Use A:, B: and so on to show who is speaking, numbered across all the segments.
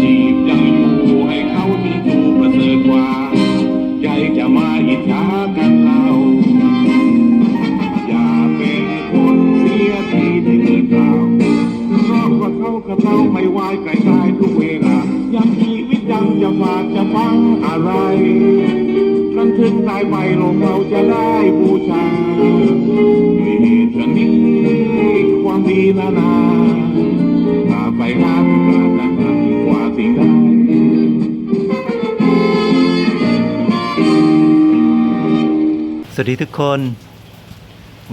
A: ชีพยังอยู่ให้เขาถึงดูประเสริฐกว่า ใจจะมาอิจฉากันเรา อย่าเป็นคนเสียทีได้เกินเราเพราะว่าเขากับเราไม่ไหวไกลตายทุกเวลา ยังชีวิตยังจะฝากจะฟังอะไรกันถึงตายไปโลกเราจะได้บูชาด้วยเหตุนี้ความดีนานาถ้าไปหาประกา วัสดี
B: ทุกคน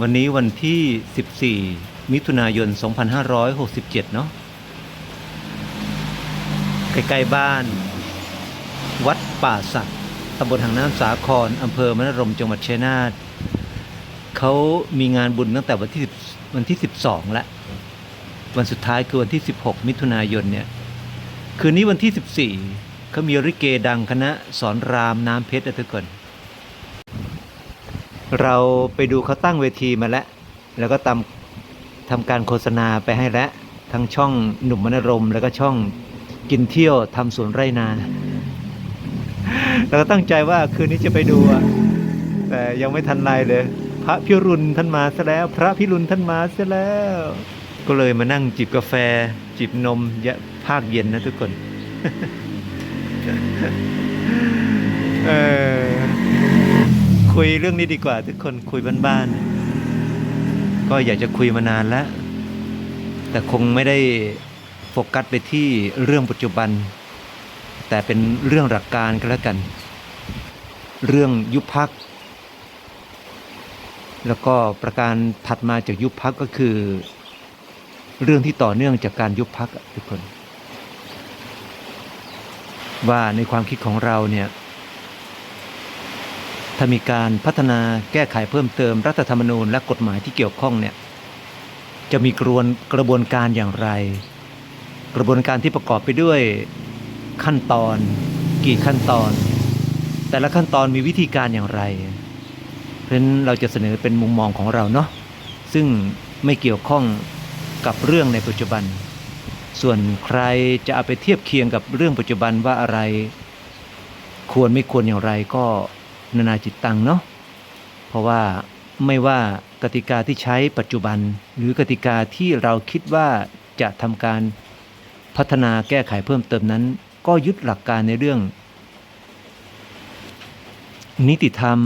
B: วันนี้วันที่ 14 มิถุนายน 2567 เนาะใกล้ๆบ้าน วัดป่าสักตำบลหางน้ำสาครอำเภอมนรมจังหวัดชัยนาทเขามีงานบุญตั้งแต่วันที่10วันที่ 12 แล้ว วันสุดท้ายคือวันที่ 16 มิถุนายนเนี่ย คืนนี้วันที่ 14เขามีริเกดังคณะสอนรามน้ำเพชรนะทุกคน เราไปดูเขาตั้งเวทีมาแล้ว แล้วก็ทำทำการโฆษณาไปให้แล้ว ทั้งช่องหนุ่มมนรม แล้วก็ช่องกินเที่ยวทำสวนไร่นาเราก็ตั้งใจว่าคืนนี้จะไปดูแต่ยังไม่ทันไรเลย พระพิรุณท่านมาซะแล้ว พระพิรุณท่านมาซะแล้ว ก็เลยมานั่งจิบกาแฟ จิบนมยะภาคเย็นนะทุกคน เออ คุยเรื่องนี้ดีกว่า ทุกคนคุยบ้านๆก็อยากจะคุยมานานแล้ว แต่คงไม่ได้โฟกัสไปที่เรื่องปัจจุบัน แต่เป็นเรื่องหลักการก็แล้วกัน เรื่องยุบพัก แล้วก็ประการถัดมาจากยุบพักก็คือ เรื่องที่ต่อเนื่องจากการยุบพักทุกคน ว่าในความคิดของเราเนี่ย ถ้ามีการพัฒนาแก้ไขเพิ่มเติมรัฐธรรมนูญและกฎหมายที่เกี่ยวข้องเนี่ยจะมีกระบวนกระบวนการอย่างไร กระบวนการที่ประกอบไปด้วยขั้นตอน กี่ขั้นตอน แต่ละขั้นตอนมีวิธีการอย่างไร เพราะฉะนั้นเราจะเสนอเป็นมุมมองของเราเนาะซึ่งไม่เกี่ยวข้องกับเรื่องในปัจจุบัน ส่วนใครจะเอาไปเทียบเคียงกับเรื่องปัจจุบันว่าอะไร ควรไม่ควรอย่างไรก็ นานาจิตตังเนาะเพราะว่าไม่ว่ากติกาที่ใช้ปัจจุบัน หรือกติกาที่เราคิดว่าจะทำการพัฒนาแก้ไขเพิ่มเติมนั้น ก็ยึดหลักการในเรื่อง นิติธรรม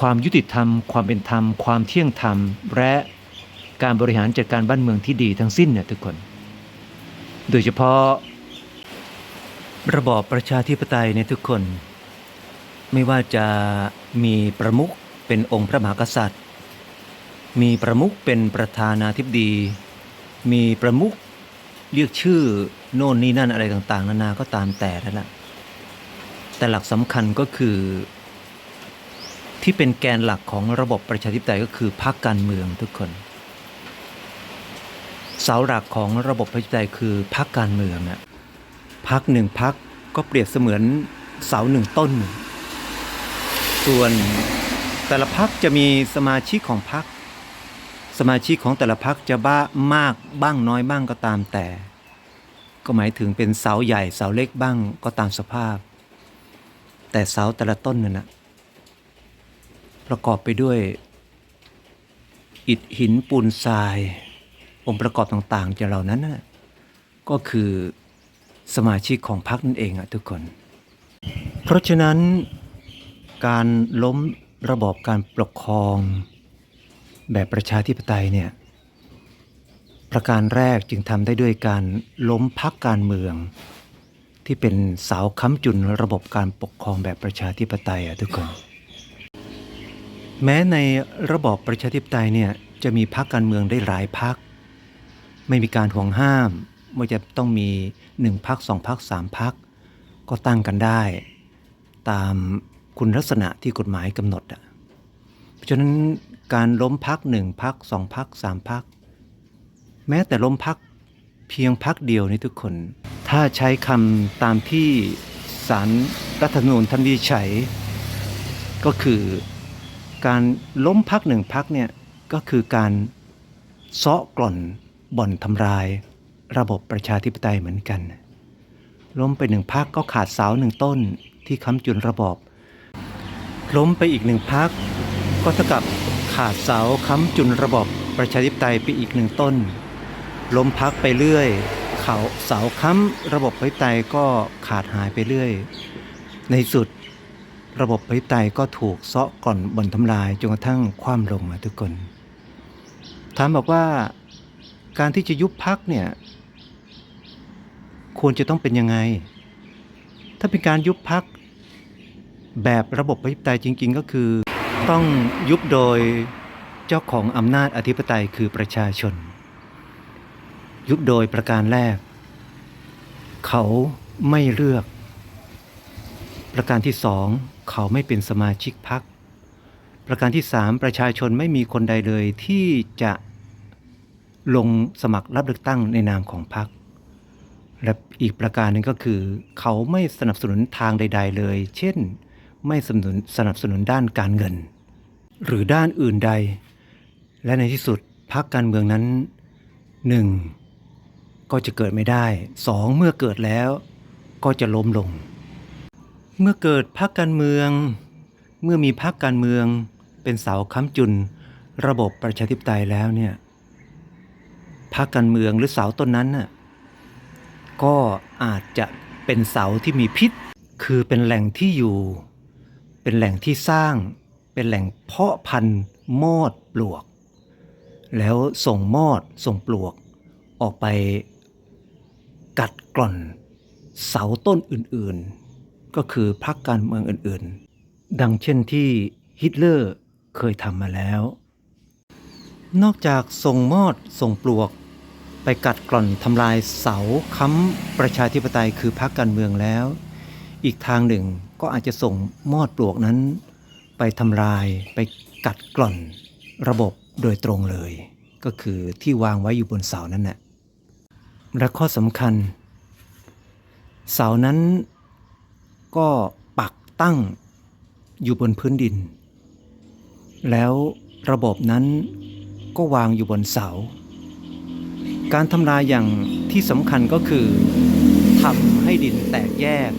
B: ความยุติธรรม ความเป็นธรรม ความเที่ยงธรรม และการบริหารจัดการบ้านเมืองที่ดีทั้งสิ้นเนี่ยทุกคน โดยเฉพาะ ระบอบประชาธิปไตยในยทุกคน ไม่ว่าจะมีประมุขเป็นองค์พระมหากษัตริย์ มีประมุขเป็นประธานาธิบดี มีประมุขเรียกชื่อโน่นนี่นั่นอะไรต่างๆ นานาก็ตามแต่นั่นแหละแต่หลักสำคัญก็คือ ที่เป็นแกนหลักของระบบประชาธิปไตยก็คือพรรคการเมืองทุกคน เสาหลักของระบบประชาธิปไตยคือพรรคการเมืองน่ะพรรคหนึ่งพรรคก็เปรียบเสมือนเสาหนึ่งต้น ส่วนแต่ละพักจะมีสมาชิกของพัก สมาชิกของแต่ละพักจะบ้ามากบ้างน้อยบ้างก็ตามแต่ ก็หมายถึงเป็นเสาใหญ่เสาเล็กบ้างก็ตามสภาพ แต่เสาแต่ละต้นนั่นนะประกอบไปด้วย อิฐหินปูนทราย องค์ประกอบต่างๆจะเหล่านั้นนะก็คือสมาชิกของพรรคนั่นเองอะทุกคน เพราะฉะนั้น การล้มระบอบการปกครอง แบบประชาธิปไตยเนี่ยประการแรกจึงทำได้ด้วยการล้มพักการเมือง ที่เป็นเสาค้ำจุนระบบการปกครองแบบประชาธิปไตยอะทุกคนแม้ในระบอบประชาธิปไตยเนี่ยจะมีพักการเมืองได้หลายพัก ไม่มีการห่วงห้ามว่าจะต้องมีหนึ่งพักสองพักสามพักก็ตั้งกันได้ ตาม คุณลักษณะที่กฎหมายกำหนดอะเพราะฉะนั้นการล้มพักหนึ่งพักสองพักสามพัก แม้แต่ล้มพักเพียงพักเดียวนี่ทุกคน ถ้าใช้คำตามที่สารรัฐธรรมนูญท่านวิจฉัย ก็คือการล้มพักหนึ่งพักเนี่ยก็คือการเซาะกล่อนบ่อนทำลายระบบประชาธิปไตยเหมือนกัน ล้มไปหนึ่งพักก็ขาดเสาหนึ่งต้นที่ค้ำจุนระบอบ ล้มไปอีกหนึ่งพัก ก็เท่ากับขาดเสาค้ำจุนระบอบประชาธิปไตยไปอีกหนึ่งต้น ล้มพักไปเรื่อยเขาเสาค้ำระบบประชาธิปไตยก็ขาดหายไปเรื่อย ในสุดระบบประชาธิปไตยก็ถูกเซาะก่อนบนทำลายจนกระทั่งคว่ำลงมาทุกคนถามบอกว่าการที่จะยุบพักเนี่ยควรจะต้องเป็นยังไง ถ้าเป็นการยุบพัก แบบระบบประชาธิปไตยจริง ๆ ก็คือ ต้องยุบโดยเจ้าของอำนาจอธิปไตยคือประชาชน ยุบโดยประการแรก เขาไม่เลือก ประการที่สองเขาไม่เป็นสมาชิกพรรคประการที่สามประชาชนไม่มีคนใดเลยที่จะลงสมัครรับเลือกตั้งในนามของพรรคและอีกประการหนึ่งก็คือ เขาไม่สนับสนุนทางใด ๆ เลย เช่น ไม่สนับสนุนสนับสนุนด้านการเงิน หรือด้านอื่นใด และในที่สุดพรรคการเมืองนั้นหนึ่งก็จะเกิดไม่ได้สองเมื่อเกิดแล้วก็จะล้มลง เมื่อเกิดพรรคการเมือง เมื่อมีพรรคการเมืองเป็นเสาค้ำจุน ระบบประชาธิปไตยแล้วเนี่ยพรรคการเมืองหรือเสาต้นนั้นน่ะก็อาจจะเป็นเสาที่มีพิษ คือเป็นแหล่งที่อยู่ เป็นแหล่งที่สร้าง เป็นแหล่งเพาะพันธุ์มอดปลวก แล้วส่งมอดส่งปลวก ออกไปกัดกร่อนเสาต้นอื่นๆ ก็คือพรรคการเมืองอื่นๆ ดังเช่นที่ฮิตเลอร์เคยทำมาแล้ว นอกจากส่งมอดส่งปลวก ไปกัดกร่อนทำลายเสาค้ำประชาธิปไตยคือพรรคการเมืองแล้ว อีกทางหนึ่ง ก็อาจจะส่งมอดปลวกนั้น ไปทำลายไปกัดกร่อนระบบโดยตรงเลย ก็คือที่วางไว้อยู่บนเสานั่นแหละและข้อสำคัญ เสานั้นก็ปักตั้งอยู่บนพื้นดิน แล้วระบบนั้นก็วางอยู่บนเสา การทำลายอย่างที่สำคัญก็คือทำให้ดินแตกแยก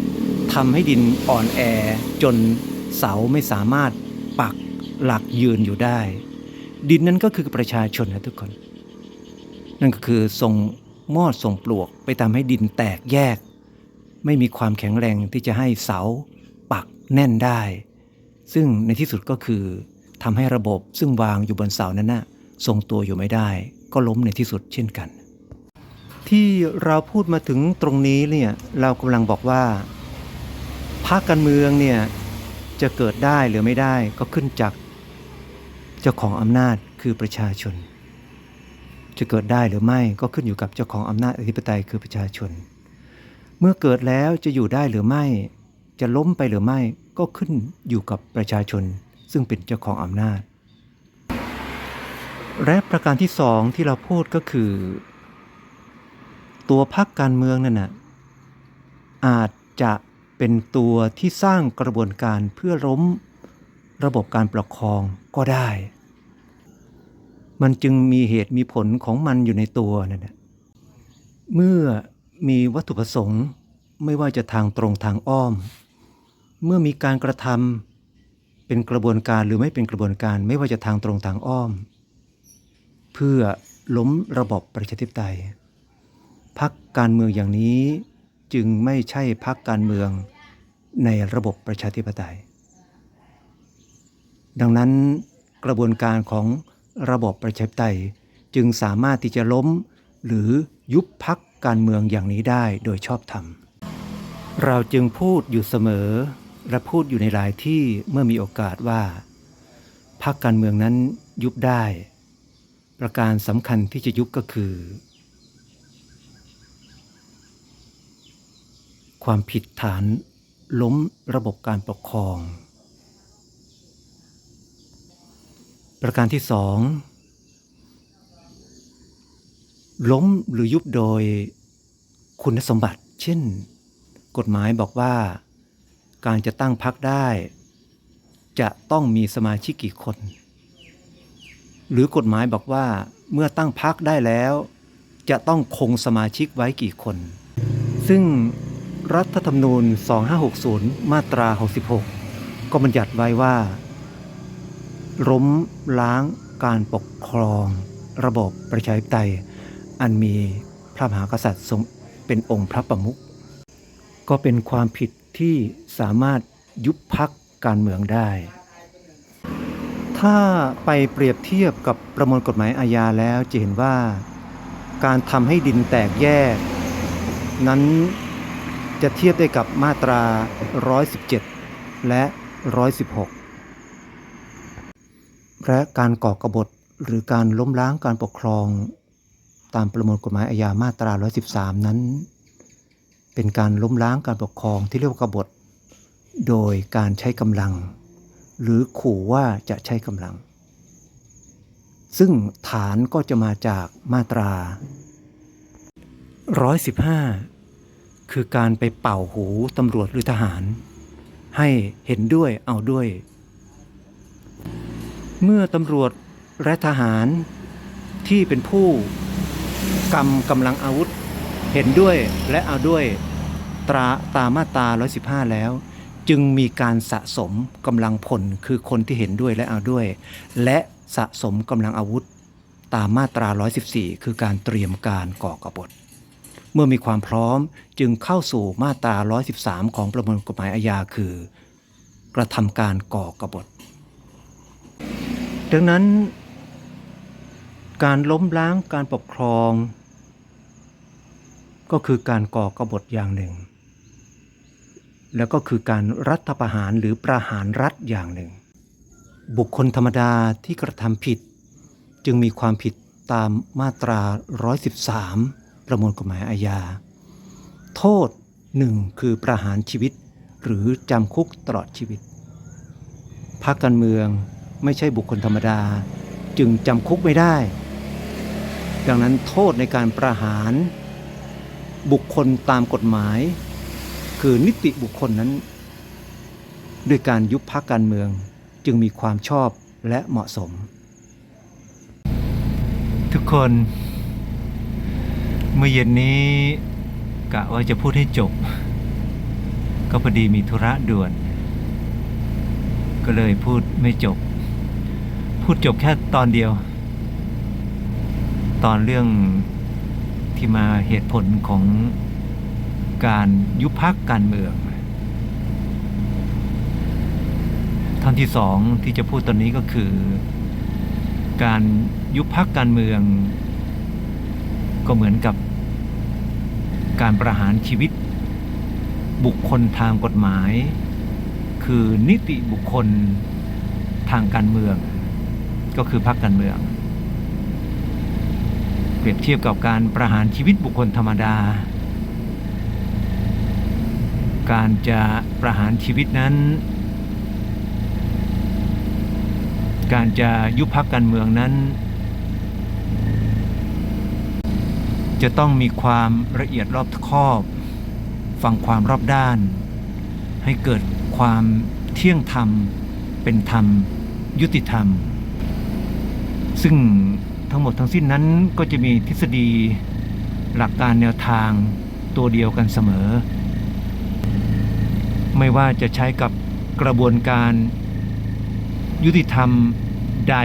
B: ทำให้ดินอ่อนแอจนเสาไม่สามารถปักหลักยืนอยู่ได้ ดินนั้นก็คือประชาชนนะทุกคน นั่นก็คือส่งมอดส่งปลวกไปทำให้ดินแตกแยก ไม่มีความแข็งแรงที่จะให้เสาปักแน่นได้ ซึ่งในที่สุดก็คือทำให้ระบบซึ่งวางอยู่บนเสานั้นนะทรงตัวอยู่ไม่ได้ ก็ล้มในที่สุดเช่นกัน ที่เราพูดมาถึงตรงนี้เนี่ยเรากำลังบอกว่า พรรคการเมืองเนี่ยจะเกิดได้หรือไม่ได้ก็ขึ้นจากเจ้าของอำนาจคือประชาชน จะเกิดได้หรือไม่ก็ขึ้นอยู่กับเจ้าของอำนาจอธิปไตยคือประชาชน เมื่อเกิดแล้วจะอยู่ได้หรือไม่ จะล้มไปหรือไม่ก็ขึ้นอยู่กับประชาชน ซึ่งเป็นเจ้าของอำนาจ และประการที่สองที่เราพูดก็คือ ตัวพรรคการเมืองนั่นนะอาจจะ เป็นตัวที่สร้างกระบวนการเพื่อล้มระบบการปกครองก็ได้ มันจึงมีเหตุมีผลของมันอยู่ในตัวนั่นนะเมื่อมีวัตถุประสงค์ไม่ว่าจะทางตรงทางอ้อม เมื่อมีการกระทำเป็นกระบวนการหรือไม่เป็นกระบวนการไม่ว่าจะทางตรงทางอ้อม เพื่อล้มระบบประชาธิปไตยพักการเมืองอย่างนี้ จึงไม่ใช่พักการเมืองในระบบประชาธิปไตย ดังนั้นกระบวนการของระบบประชาธิปไตยจึงสามารถที่จะล้มหรือยุบพักการเมืองอย่างนี้ได้โดยชอบธรรม เราจึงพูดอยู่เสมอและพูดอยู่ในหลายที่เมื่อมีโอกาสว่าพักการเมืองนั้นยุบได้ ประการสำคัญที่จะยุบก็คือ ความผิดฐานล้มระบบการปกครอง ประการที่สองล้มหรือยุบโดยคุณสมบัติ เช่น กฎหมายบอกว่า การจะตั้งพักได้ จะต้องมีสมาชิกกี่คน หรือกฎหมายบอกว่าเมื่อตั้งพักได้แล้ว จะต้องคงสมาชิกไว้กี่คน ซึ่ง รัฐธรรมนูญ 2560 มาตรา 66 ก็บัญญัติไว้ว่า ล้มล้างการปกครอง ระบบประชาธิปไตย อันมีพระมหากษัตริย์ทรงเป็นองค์พระประมุขก็เป็นความผิดที่สามารถยุบพักการเมืองได้ ถ้าไปเปรียบเทียบกับประมวลกฎหมายอาญาแล้วจะเห็นว่า การทำให้ดินแตกแยก นั้น จะเทียบได้กับมาตรา 117 และ 116 และการก่อกบฏหรือการล้มล้างการปกครอง ตามประมวลกฎหมายอาญามาตรา 113 นั้น เป็นการล้มล้างการปกครองที่เรียกว่ากบฏ โดยการใช้กำลัง หรือขู่ว่าจะใช้กำลัง ซึ่งฐานก็จะมาจากมาตรา 115 คือการไปเป่าหูตำรวจหรือทหาร ให้เห็นด้วยเอาด้วย เมื่อตำรวจและทหารที่เป็นผู้กำกำลังอาวุธ เห็นด้วยและเอาด้วยตราตามาตรา115 แล้ว จึงมีการสะสมกำลังพลคือคนที่เห็นด้วยและเอาด้วย และสะสมกำลังอาวุธตามมาตรา 114 คือการเตรียมการก่อกบฏ มื่อมีความพร้อมจึงเข้าสู่มาตรา 113 ของประมวลกฎหมายอาญาคือ กระทำการก่อกบฏ ดังนั้น การล้มล้างการปกครอง ก็คือการก่อกบฏอย่างหนึ่ง แล้วก็คือการรัฐประหารหรือประหารรัฐอย่างหนึ่ง บุคคลธรรมดาที่กระทำผิด จึงมีความผิดตามมาตรา 113 ประมวลกฎหมายอาญา โทษหนึ่งคือประหารชีวิต หรือจำคุกตลอดชีวิตพรรคการเมืองไม่ใช่บุคคลธรรมดา จึงจำคุกไม่ได้ ดังนั้นโทษในการประหาร บุคคลตามกฎหมาย คือนิติบุคคลนั้น ด้วยการยุบพักการเมืองจึงมีความชอบและเหมาะสม ทุกคน เมื่อเย็นนี้กะว่าจะพูดให้จบ ก็พอดีมีธุระด่วน ก็เลยพูดไม่จบ พูดจบแค่ตอนเดียว ตอนเรื่องที่มาเหตุผลของการยุบพักการเมืองท่อนที่สองที่จะพูดตอนนี้ก็คือ การยุบพักการเมือง ก็เหมือนกับ การประหารชีวิต บุคคลทางกฎหมาย คือนิติบุคคลทางการเมือง ก็คือพรรคการเมือง เปรียบเทียบกับการประหารชีวิตบุคคลธรรมดา การจะประหารชีวิตนั้น การจะยุบพักการเมืองนั้น จะต้องมีความละเอียดรอบคอบฟังความรอบด้าน ให้เกิดความเที่ยงธรรม เป็นธรรม ยุติธรรม ซึ่งทั้งหมดทั้งสิ้นนั้นก็จะมีทฤษฎีหลักการแนวทางตัวเดียวกันเสมอ ไม่ว่าจะใช้กับกระบวนการยุติธรรมใด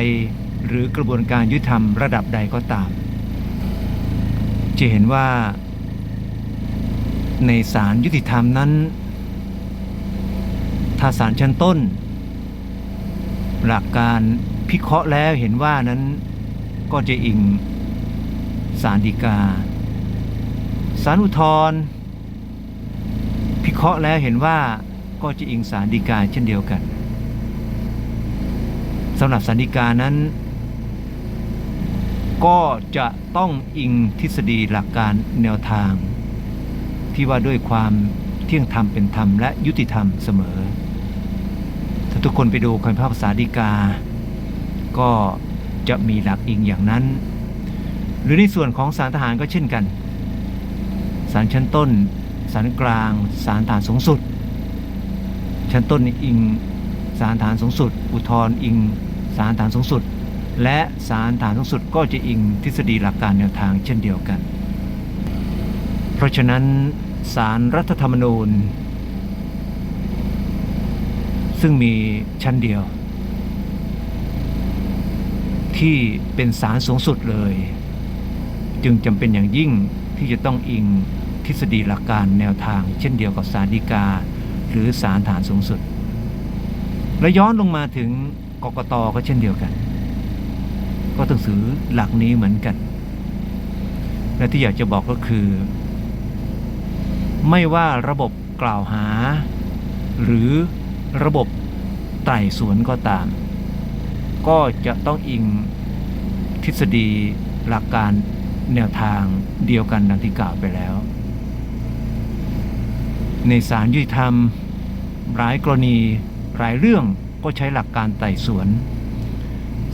B: หรือกระบวนการยุติธรรมระดับใดก็ตาม จะเห็นว่า ในศาลยุติธรรมนั้น ถ้าศาลชั้นต้น หลักการพิเคราะห์แล้วเห็นว่านั้นก็จะอิงศาลฎีกาศาลอุทธรพิเคราะห์แล้วเห็นว่าก็จะอิงศาลฎีกาเช่นเดียวกันสำหรับศาลฎีกานั้น ก็จะต้องอิงทฤษฎีหลักการแนวทาง ที่ว่าด้วยความเที่ยงธรรมเป็นธรรมและยุติธรรมเสมอ ถ้าทุกคนไปดูคำพิพากษาฎีกา ก็จะมีหลักอิงอย่างนั้น หรือในส่วนของศาลทหารก็เช่นกันศาลชั้นต้นศาลกลางศาลฐานสูงสุด ชั้นต้นอิงศาลฐานสูงสุด อุทธรอิงศาลฐานสูงสุด และศาลฐานสูงสุดก็จะอิงทฤษฎีหลักการแนวทางเช่นเดียวกัน เพราะฉะนั้นสารรัฐธรรมนูญ ซึ่งมีชั้นเดียว ที่เป็นศาลสูงสุดเลย จึงจำเป็นอย่างยิ่งที่จะต้องอิงทฤษฎีหลักการแนวทาง เช่นเดียวกับศาลฎีกา หรือศาลฐานสูงสุด และย้อนลงมาถึงกกตก็เช่นเดียวกัน ก็ต้องถือหลักนี้เหมือนกัน และที่อยากจะบอกก็คือ ไม่ว่าระบบกล่าวหา หรือระบบไต่สวนก็ตาม ก็จะต้องอิงทฤษฎีหลักการแนวทางเดียวกันดังที่กล่าวไปแล้ว ในศาลยุติธรรมหลายกรณีหลายเรื่องก็ใช้หลักการไต่สวน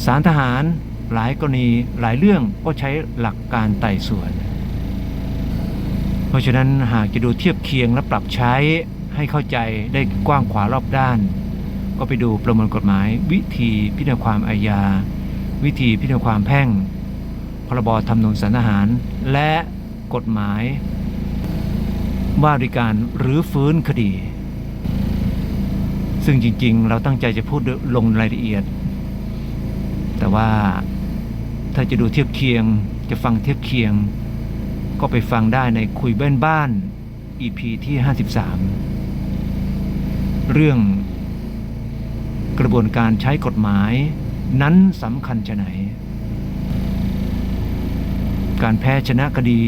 B: ศาลทหาร หลายกรณีหลายเรื่องก็ใช้หลักการไต่สวน เพราะฉะนั้นหากจะดูเทียบเคียงและปรับใช้ให้เข้าใจได้กว้างขวารอบด้าน ก็ไปดูประมวลกฎหมาย วิธีพิจารณาความอาญา วิธีพิจารณาความแพ่ง พรบธรรมนูญสารทหาร และกฎหมายว่าด้วยการหรือฟื้นคดี ซึ่งจริงๆ เราตั้งใจจะพูดลงรายละเอียด แต่ว่า ถ้าจะดูเทียบเคียง จะฟังเทียบเคียง ก็ไปฟังได้ในคุยเบ้นบ้าน EP ที่ 53 เรื่องกระบวนการใช้กฎหมาย นั้นสำคัญจะไหน การแพ้ชนะคดี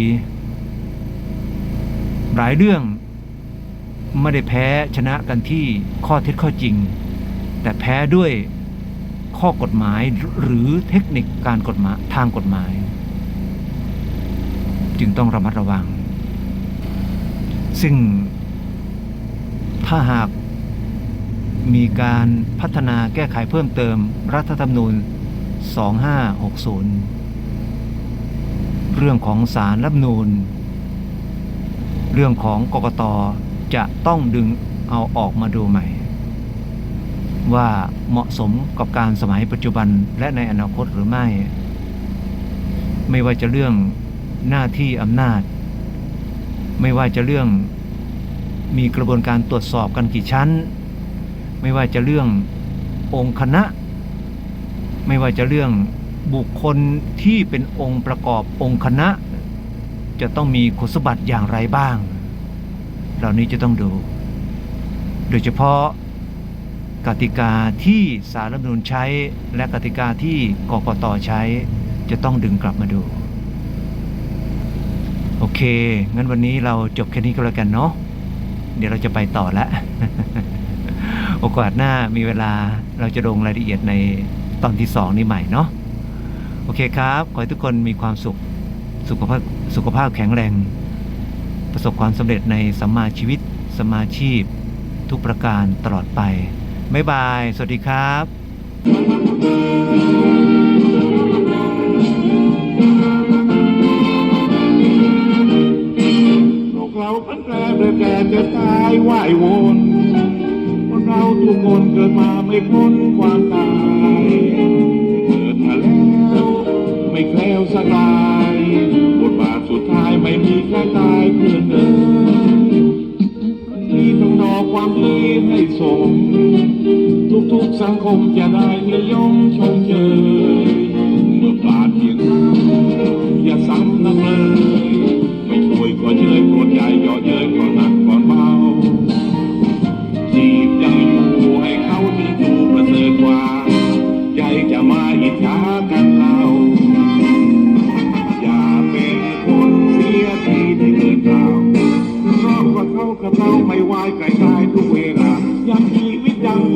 B: หลายเรื่องไม่ได้แพ้ชนะกันที่ข้อเท็จข้อจริง แต่แพ้ด้วย ข้อกฎหมายหรือเทคนิคการกฎหมายทางกฎหมาย จึงต้องระมัดระวัง ซึ่งถ้าหากมีการพัฒนาแก้ไขเพิ่มเติมรัฐธรรมนูญ 2560 เรื่องของสารรัฐนูญ เรื่องของกกตจะต้องดึงเอาออกมาดูใหม่ ว่าเหมาะสมกับการสมัยปัจจุบันและในอนาคตหรือไม่ ไม่ว่าจะเรื่องหน้าที่อำนาจ ไม่ว่าจะเรื่องมีกระบวนการตรวจสอบกันกี่ชั้น ไม่ว่าจะเรื่ององค์คณะ ไม่ว่าจะเรื่องบุคคลที่เป็นองค์ประกอบองค์คณะ จะต้องมีคุณสมบัติอย่างไรบ้าง เหล่านี้จะต้องดู โดยเฉพาะ กติกาที่สารรัฐมนูญใช้ และกติกาที่กกตใช้ จะต้องดึงกลับมาดู โอเค งั้นวันนี้เราจบแค่นี้ก็แล้วกันเนาะเดี๋ยวเราจะไปต่อแล้วโอกาสหน้ามีเวลาเราจะลงรายละเอียดในตอนที่สองนี้ใหม่เนาะโอเคครับ ขอให้ทุกคนมีความสุขสุขภาพสุขภาพแข็งแรง ประสบความสำเร็จในสัมมาชีวิตสมมาชีพ ทุกประการตลอดไป บ๊ายบาย สวัสดีครับ
A: แปรเปลี่ยนแปลงจะตายว่ายวนคนเราทุกคนเกิดมาไม่พ้นความตาย เกิดมาแล้ว ไม่แคล้วสลายบทบาทสุดท้ายไม่มีใครตายเพื่อนเดิมที่ต้องรอความดีให้สม ทุกๆสังคมจะได้นิยมชมเชยเมื่อปราดเพียงอย่าซ้ำนักเลยไม่ช่วยก็เชยโปรดใจย่อเย้ยก่อนหนักก่อนเบาจีบยังอยู่ให้เขาถึงดูประเสริฐกว่าใจจะมาอิจฉากัน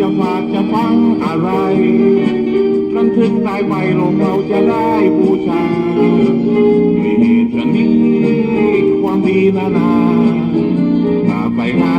A: จะฝากจะฟังอะไรรันทึกตายไปโลกเราจะได้บูชาด้วยเหตุชนี้ความดีนานาตาไปหา